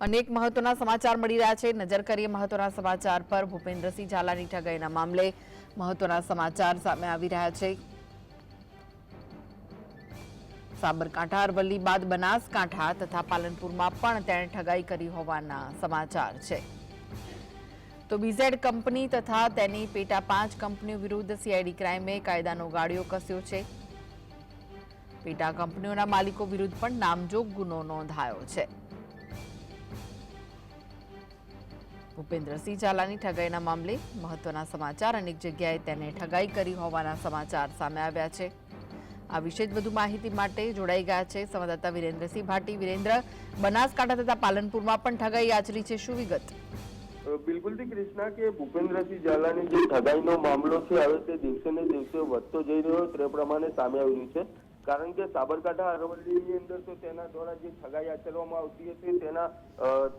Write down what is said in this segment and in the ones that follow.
અનેક મહત્વના સમાચાર મળી રહ્યા છે. નજર કરીએ મહત્વના સમાચાર પર ભૂપેન્દ્રસિંહ ઝાલાની ઠગાઈના મામલે મહત્વના સમાચાર સામે આવી રહ્યા છે. સાબરકાંઠા, અરવલ્લી બાદ બનાસકાંઠા તથા પાલનપુરમાં પણ તેણે ઠગાઈ કરી હોવાના સમાચાર છે. તો બીઝેડ કંપની તથા તેની પેટા પાંચ કંપનીઓ વિરુદ્ધ સીઆઈડી ક્રાઇમે કાયદાનો ગાળિયો કસ્યો છે. પેટા કંપનીઓના માલિકો વિરુદ્ધ પણ નામજોગ ગુનો નોંધાયો છે. ભૂપેન્દ્રસિંહ ઝાલાની ઠગાઈના મામલે મહત્વના સમાચાર અનેક જગ્યાએ તેને ઠગાઈ કરી હોવાના સમાચાર સામે આવ્યા છે. આ વિશે જ વધુ માહિતી માટે જોડાઈ ગયા છે સંવાદદાતા વિરેન્દ્રસિંહ ભાટી. વિરેન્દ્ર, બનાસકાંઠા તથા પાલનપુરમાં પણ ઠગાઈ આચરી છે. શું વિગત? બિલકુલથી કૃષ્ણા, કે ભૂપેન્દ્રસિંહ ઝાલાની જે ઠગાઈનો મામલો છે હવે તે દિવસે ને દિવસે વધતો જઈ રહ્યો તે પ્રમાણે સામે આવ્યું છે. કારણ કે સાબરકાંઠા અરવલ્લીની અંદર તો તેના દ્વારા જે ઠગાઈ આચરવામાં આવતી હતી, તેના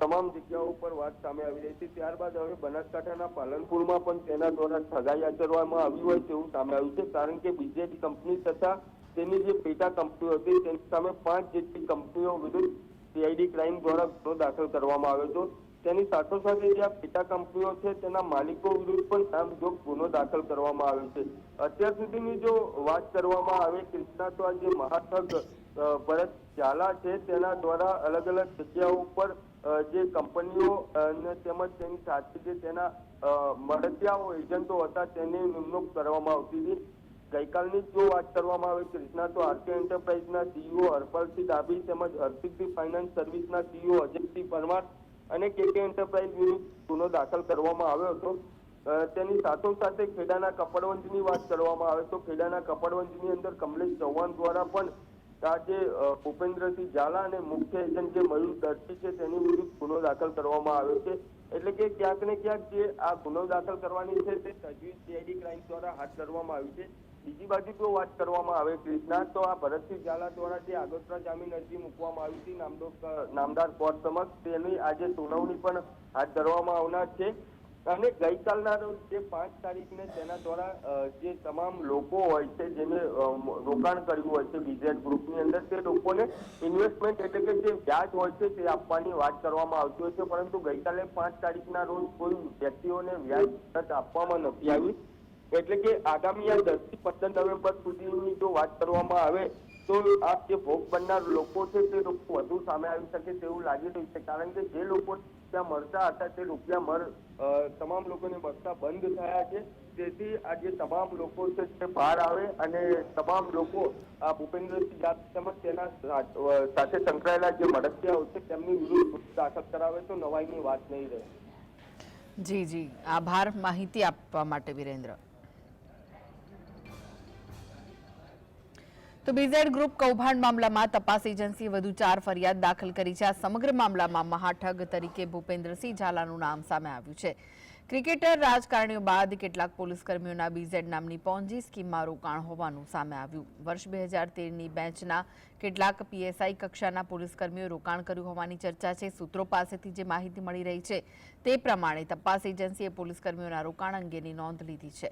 તમામ જગ્યાઓ પર વાત સામે આવી રહી છે ત્યારબાદ હવે બનાસકાંઠાના પાલનપુરમાં પણ તેના દ્વારા ઠગાઈ આચરવામાં આવી હોય તેવું સામે આવ્યું છે. કારણ કે બીજેપી કંપની તથા તેની જે પેટા કંપનીઓ હતી, તેની સામે પાંચ જેટલી કંપનીઓ વિરુદ્ધ સીઆઈડી ક્રાઇમ દ્વારા ગુનો દાખલ કરવામાં આવ્યો હતો તેની સાથોસાથ જે આ પેટા કંપનીઓ છે, તેના માલિકો વિરુદ્ધ પણ નામજોગ ગુનો દાખલ કરવામાં આવ્યો છે. અત્યાર સુધીની જો વાત કરવામાં આવે, કૃષ્ણા તો આ મહાઠગ ભરત ઝાલા છે, તેના દ્વારા અલગ અલગ જગ્યાઓ ઉપર જે કંપનીઓ તેમજ તેની સાથે જે તેના મળતિયાઓ, એજન્ટો હતા, તેની નિમણૂક કરવામાં આવતી હતી. ગઈકાલની જો વાત કરવામાં આવે, કૃષ્ણા તો આરકે એન્ટરપ્રાઇઝના સીઈઓ હરપાલસિંહ ડાબી તેમજ હરસિદ્ધિ ફાઇનાન્સ સર્વિસના સીઈઓ અજયસિંહ પરમાર અને કેકે એન્ટરપ્રાઇઝ વિરુદ્ધ ગુનો દાખલ કરવામાં આવ્યો હતો. તેની સાથોસાથે ખેડાના કપડવંજની વાત કરવામાં આવે તો ખેડાના કપડવંજની અંદર કમલેશ ચૌહાણ દ્વારા પણ આ જે અ, ભૂપેન્દ્રસિંહ ઝાલા અને મુખ્ય એજન્ટ જે મયુર દર્શી છે તેની વિરુદ્ધ ગુનો દાખલ કરવામાં આવ્યો છે. એટલે કે ક્યાંક ને ક્યાંક જે આ ગુનો દાખલ કરવાની છે તે તજવીજ સીઆઈડી ક્રાઇમ દ્વારા હાથ ધરવામાં આવી છે. બીજી બાજુ જો વાત કરવામાં આવે કૃષ્ણા તો આ ભરતસિંહ ઝાલા દ્વારા જે આગોતરા જામીન અરજી મૂકવામાં આવી હતી, નામદો નામદાર કોર્ટ સમક્ષ, તેની આજે સુનાવણી પણ હાથ ધરવામાં આવનાર છે. અને ગઈકાલના રોજ જે પાંચ તારીખને તેના દ્વારા જે તમામ લોકો હોય છે, જેને રોકાણ કર્યું હોય છે બીઝેડ ગ્રુપની અંદર, તે લોકોને ઇન્વેસ્ટમેન્ટ એટલે કે જે વ્યાજ હોય છે, તે આપવાની વાત કરવામાં આવતી હોય છે. પરંતુ ગઈકાલે પાંચ તારીખના રોજ કોઈ વ્યક્તિઓને વ્યાજ આપવામાં નથી આવી. એટલે કે આગામી આ દસથી પંદર નવેમ્બર સુધીની જો વાત કરવામાં આવે, તો આ જે ભોગ બનનાર લોકો છે, તે લોકો વધુ સામે આવી શકે તેવું લાગી રહ્યું છે. કારણ કે જે લોકો ત્યાં મળતા હતા, તે રૂપિયા મર તમામ લોકોને મળતા બંધ થયા છે. તેથી આ તમામ લોકો છે, તે બહાર આવે અને તમામ લોકો આ ભૂપેન્દ્રસિંહ જાત તેમજ તેના સાથે સંકળાયેલા જે મળતિયાઓ છે, તેમની વિરુદ્ધ દાખલ કરાવે તો નવાઈની વાત નહીં રહે. જી જી. આભાર. માહિતી આપવા માટે વિરેન્દ્ર. તો બીઝેડ ગ્રુપ કૌભાંડ મામલામાં તપાસ એજન્સીએ વધુ ચાર ફરિયાદ દાખલ કરી છે. આ સમગ્ર મામલામાં મહાઠગ તરીકે ભૂપેન્દ્રસિંહ ઝાલાનું નામ સામે આવ્યું છે. ક્રિકેટર રાજકારણીઓ બાદ કેટલાક પોલીસ કર્મીઓના બીઝેડ નામની પોન્જી સ્કીમમાં રોકાણ હોવાનું સામે આવ્યું. વર્ષ બે હજાર તેરની બેન્ચના કેટલાક પીએસઆઈ કક્ષાના પોલીસ કર્મીઓ રોકાણ કર્યું હોવાની ચર્ચા છે. સૂત્રો પાસેથી જે માહિતી મળી રહી છે તે પ્રમાણે તપાસ એજન્સીએ પોલીસ કર્મીઓના રોકાણ અંગેની નોંધ લીધી છે.